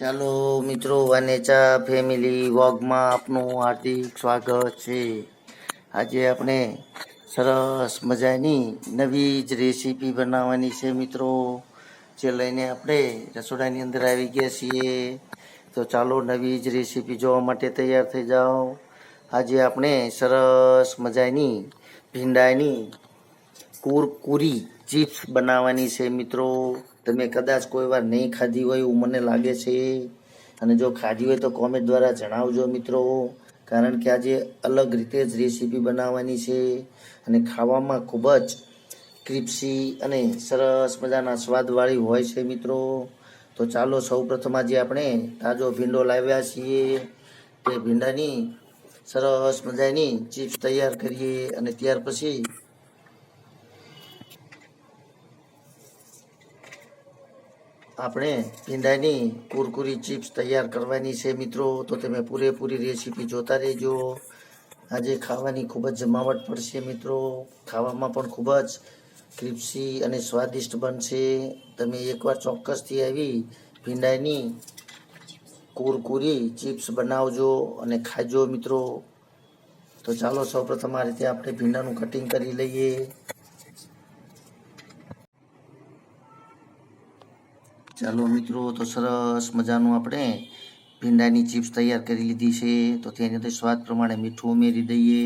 ચાલો મિત્રો, વાનેચા ફેમિલી વોગમાં આપનું હાર્દિક સ્વાગત છે. આજે આપણે સરસ મજાની નવી જ રેસીપી બનાવવાની છે મિત્રો, જે લઈને આપણે રસોડાની અંદર આવી ગયા છીએ. તો ચાલો નવી જ રેસીપી જોવા માટે તૈયાર થઈ જાઓ. આજે આપણે સરસ મજાની ભીંડાની કુરકુરી ચિપ્સ બનાવવાની છે મિત્રો. તમે કદાચ કોઈ વાર નહીં ખાધી હોય એવું મને લાગે છે. અને જો ખાધી હોય તો કોમેન્ટ દ્વારા જણાવજો મિત્રો. કારણ કે આજે અલગ રીતે જ રેસીપી બનાવવાની છે. અને ખાવામાં ખૂબ જ ક્રિપ્સી અને સરસ મજાના સ્વાદવાળી હોય છે મિત્રો. તો ચાલો સૌ પ્રથમ આજે આપણે તાજો ભીંડો લાવ્યા છીએ. તે ભીંડાની સરસ મજાની ચિપ્સ તૈયાર કરીએ અને ત્યાર પછી આપણે ઈંડાની કુરકુરી ચિપ્સ તૈયાર કરવાની છે મિત્રો. તો તમે પૂરેપૂરી રેસીપી જોતા રહેજો. આજે ખાવાની ખૂબ જ જમાવટ પડશે મિત્રો. ખાવામાં પણ ખૂબ જ ક્રિપ્સી અને સ્વાદિષ્ટ બનશે. તમે એકવાર ચોક્કસથી આવી ભીંડાની કુરકુરી ચિપ્સ બનાવજો અને ખાજો મિત્રો. તો ચાલો સૌપ્રથમ આ રીતે આપણે ભીંડાનું કટિંગ કરી લઈએ. ચાલો મિત્રો, તો સરસ મજાનું આપણે ભીંડાની ચિપ્સ તૈયાર કરી લીધી છે. તો તેની અંદર સ્વાદ પ્રમાણે મીઠું ઉમેરી દઈએ.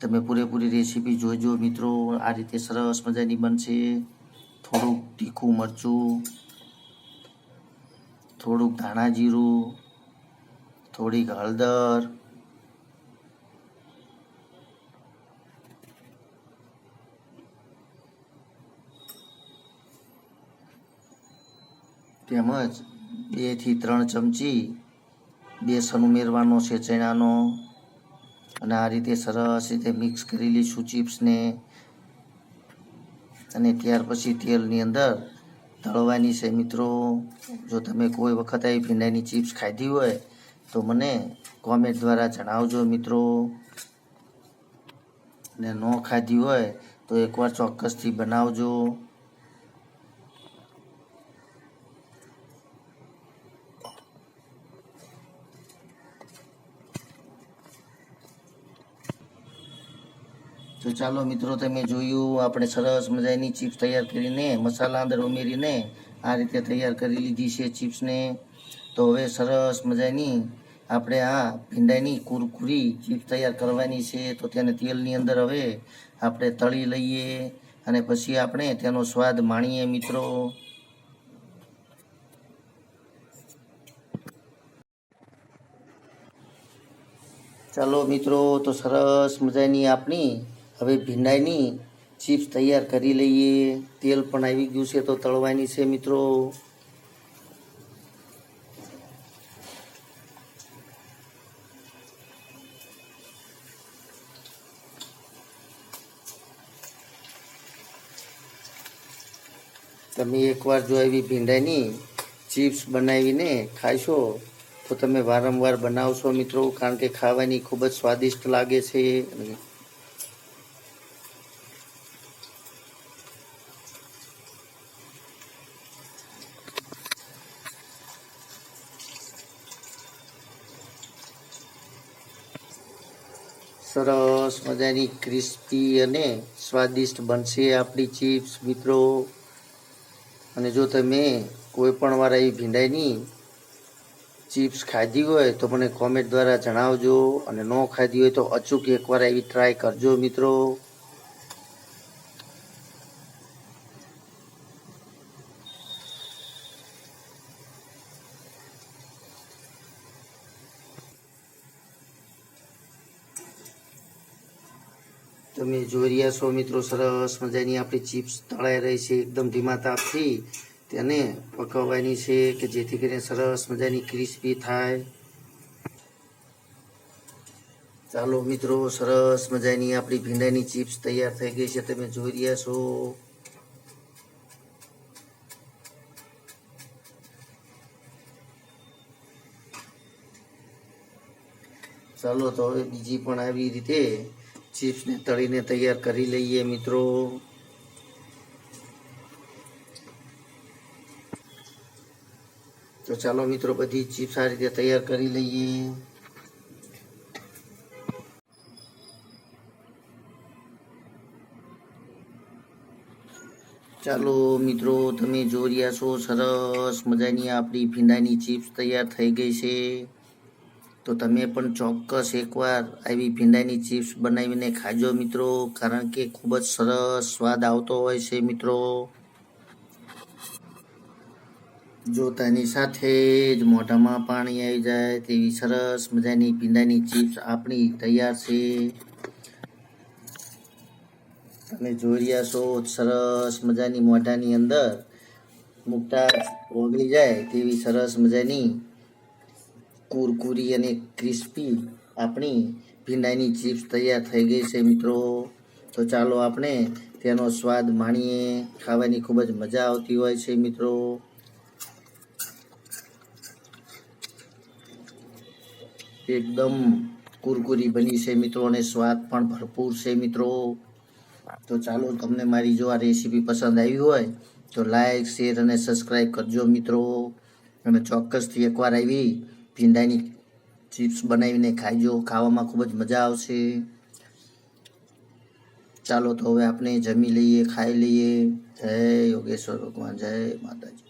તમે પૂરેપૂરી રેસીપી જોજો મિત્રો, આ રીતે સરસ મજાની બનશે. થોડુંક તીખું મરચું, થોડુંક ધાણા જીરું, થોડીક હળદર તેમજ બેથી ત્રણ ચમચી બેસન ઉમેરવાનો છે ચણાનો. અને આ રીતે સરસ રીતે મિક્સ કરી લઈશું ચિપ્સને. અને ત્યાર પછી તેલની અંદર તળવાની છે. મિત્રો, જો તમે કોઈ વખત આવી ભીંડાની ચિપ્સ ખાધી હોય, તો મને કોમેન્ટ દ્વારા જણાવજો મિત્રો. ને ન ખાધી હોય, તો એકવાર ચોક્કસથી બનાવજો. તો ચાલો મિત્રો, તમે જોયું, આપણે સરસ મજાની ચિપ્સ તૈયાર કરીને, મસાલા અંદર ઉમેરીને આ રીતે તૈયાર કરી લીધી છે ચિપ્સને. તો હવે સરસ મજાની આપણે આ ભીંડાની કુરકુરી ચિપ્સ તૈયાર કરવાની છે. તો તેને તેલની અંદર હવે આપણે તળી લઈએ અને પછી આપણે તેનો સ્વાદ માણીએ મિત્રો. ચાલો મિત્રો, તો સરસ મજાની આપણી હવે ભીંડાઈની ચિપ્સ તૈયાર કરી લઈએ. તેલ પણ આવી ગયું છે તો તળવાની છે મિત્રો. તમે એકવાર જો આવી ભીંડાની ચિપ્સ બનાવીને ખાશો, તો તમે વારંવાર બનાવશો મિત્રો, કારણ કે ખાવાની ખૂબ જ સ્વાદિષ્ટ લાગે છે. સરસ મજાની ક્રિસ્પી અને સ્વાદિષ્ટ બનશે આપણી ચિપ્સ, મિત્રો. અને જો તમે કોઈ પણ વાર એવી ભીંડાઈની ચિપ્સ ખાધી હોય તો મને કોમેન્ટ દ્વારા જણાવજો. અને ન ખાધી હોય તો અચૂક એકવાર એવી ટ્રાય કરજો, મિત્રો. તમે જોઈ રહ્યા છો મિત્રો, સરસ મજાની આપણી ચિપ્સ તળાઈ રહી છે, એકદમ ધીમા તાપથી તેને પકવવાની છે કે જેથી કરીને સરસ મજાની ક્રિસ્પી થાય. ચાલો મિત્રો, સરસ મજાની આપણી ભીંડાની ચિપ્સ તૈયાર થઈ ગઈ છે. તમે જોઈ રહ્યા છો. ચાલો તો હવે બીજી પણ આવી રીતે ચિપ્સને તળીને તૈયાર કરી લઈએ મિત્રો. તો ચાલો મિત્રો બધી ચિપ્સ આ રીતે તૈયાર કરી લઈએ. ચાલો મિત્રો, તમે જોઈ રહ્યા છો, સરસ મજાની આપણી ભીંડાની ચિપ્સ તૈયાર થઈ ગઈ છે. તો તમે પણ ચોક્કસ એકવાર આવી ભીંડાની ચિપ્સ બનાવીને ખાજો મિત્રો, કારણ કે ખૂબ જ સરસ સ્વાદ આવતો હોય છે મિત્રો. જોતાની સાથે જ મોઢામાં પાણી આવી જાય તેવી સરસ મજાની ભીંડાની ચિપ્સ આપણી તૈયાર છે. તમે જોઈ રહ્યા છો, સરસ મજાની મોઢાની અંદર મુકતા ઓગળી જાય તેવી સરસ મજાની કુરકુરી અને ક્રિસ્પી આપણી ભીંડાની ચિપ્સ તૈયાર થઈ ગઈ છે મિત્રો. તો ચાલો આપણે તેનો સ્વાદ માણીએ. ખાવાની ખૂબ જ મજા આવતી હોય છે મિત્રો. એકદમ કુરકુરી બની છે મિત્રો અને સ્વાદ પણ ભરપૂર છે મિત્રો. તો ચાલો તમને મારી જો આ રેસીપી પસંદ આવી હોય તો લાઈક, શેર અને સબસ્ક્રાઈબ કરજો મિત્રો. અને ચોક્કસથી એકવાર આવી ભીંડાની ચિપ્સ બનાવીને ખાઈજો, ખાવામાં ખૂબ જ મજા આવશે. ચાલો તો હવે આપણે જમી લઈએ, ખાઈ લઈએ. જય યોગેશ્વર ભગવાન, જય માતાજી.